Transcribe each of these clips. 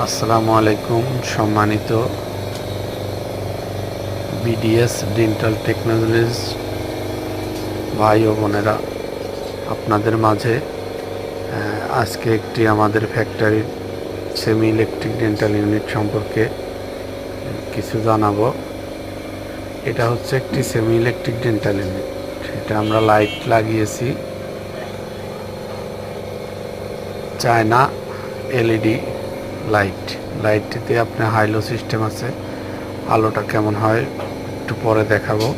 আসসালামু আলাইকুম সম্মানিত বিডিএস ডেন্টাল টেকনোলজিস ভাই ও বোনেরা। আপনাদের মাঝে আজকে একটি আমাদের ফ্যাক্টরির সেমি ইলেকট্রিক ডেন্টাল ইউনিট সম্পর্কে কিছু জানাব। এটা হচ্ছে একটি সেমি ইলেকট্রিক ডেন্টাল ইউনিট এটা আমরা লাইট লাগিয়েছি। চায়না এলইডি লাইট লাইটটিতে আপনার হাইলো সিস্টেম আছে। আলোটা কেমন হয় একটু পরে দেখাবো।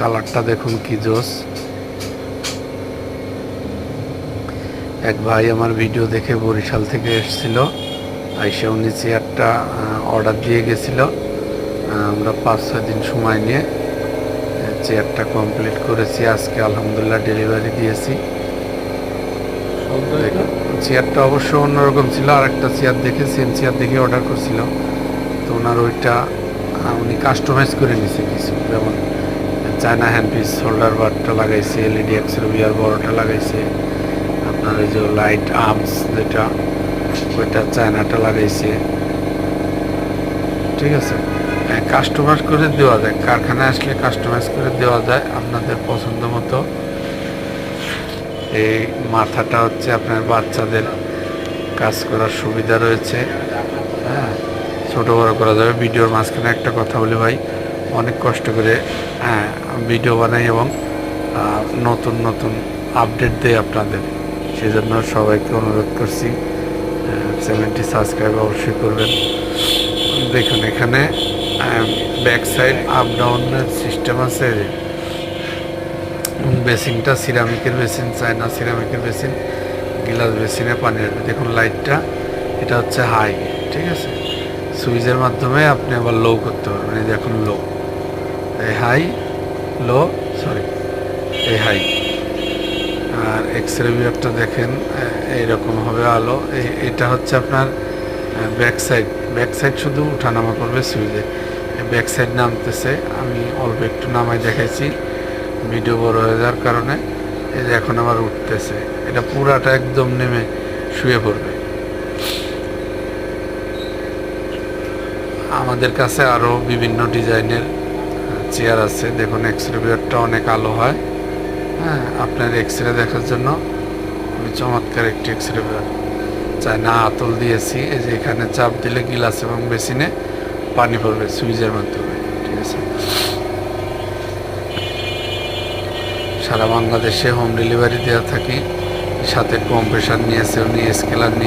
কালারটা দেখুন কি জোস। এক ভাই আমার ভিডিও দেখে বরিশাল থেকে এসেছিল। আইসা উনি চেয়ারটা অর্ডার দিয়ে গেছিল। আমরা পাঁচ ছয় দিন সময় নিয়ে চেয়ারটা কমপ্লিট করেছি। আজকে আলহামদুলিল্লাহ ডেলিভারি দিয়েছি। চেয়ারটা অবশ্য অন্যরকম ছিল আর একটা চেয়ার দেখে সেম চেয়ার দেখে অর্ডার করছিল। তো ওনার ওইটা উনি কাস্টমাইজ করে নিছে কিছু। যেমন চায়না হ্যান্ড পিস হোল্ডার বারটা লাগাইছে এলইডি এক্সের বিয়ার বড়টা লাগাইছে। আপনার ওই যে লাইট আর্মস যেটা, ওইটা চায়নাটা লাগাইছে। ঠিক আছে? কাস্টমাইজ করে দেওয়া যায়। কারখানায় আসলে কাস্টমাইজ করে দেওয়া যায়। আপনাদের পছন্দ মতো এই মাথাটা হচ্ছে আপনার বাচ্চাদের কাজ করার সুবিধা রয়েছে। হ্যাঁ ছোটো বড়ো করা যাবে। ভিডিওর মাঝখানে একটা কথা বলি ভাই, অনেক কষ্ট করে হ্যাঁ ভিডিও বানাই এবং নতুন নতুন আপডেট দেয় আপনাদের। সেই জন্য সবাইকে অনুরোধ করছি চ্যানেলটি সাবস্ক্রাইব অবশ্যই করবেন। দেখুন, এখানে ব্যাক সাইড আপ ডাউনের সিস্টেম আছে বেসিনটা, সিরামিকের বেসিন, চায়না সিরামিকের বেসিন, গিলাস বেসিনে পানি আসবে দেখুন লাইটটা, এটা হচ্ছে হাই, ঠিক আছে? সুইচের মাধ্যমে আপনি আবার লো করতে পারবেন, এই দেখুন লো এই হাই লো সরি এই হাই আর এক্স রে বিভাগটা দেখেন এইরকম হবে আলো এটা হচ্ছে আপনার ব্যাক সাইড ব্যাক সাইড শুধু উঠানামা করবে সুইচে ব্যাক সাইড নামতেছে, আমি অল্প একটু নামায় দেখাইছি ভিডিও বড় হয়ে যাওয়ার কারণে এই যে এখন আবার উঠতেছে। এটা পুরাটা একদম নেমে শুয়ে পড়বে। আমাদের কাছে আরও বিভিন্ন ডিজাইনের চেয়ার আছে। দেখুন এক্স রে বিভাগটা অনেক আলো হয়। হ্যাঁ আপনার এক্স রে দেখার জন্য খুবই চমৎকার একটি এক্স রে বিভাগ চাই না আতল দিয়েছি। এই যে এখানে চাপ দিলে গিলাস এবং বেসিনে পানি পড়বে সুইচের মাধ্যমে, ঠিক আছে? সারা বাংলাদেশে হোম ডেলিভারি দেওয়া থাকি। সাথে কম্প্রেসার নিয়েছে উনি স্কেলার নিয়ে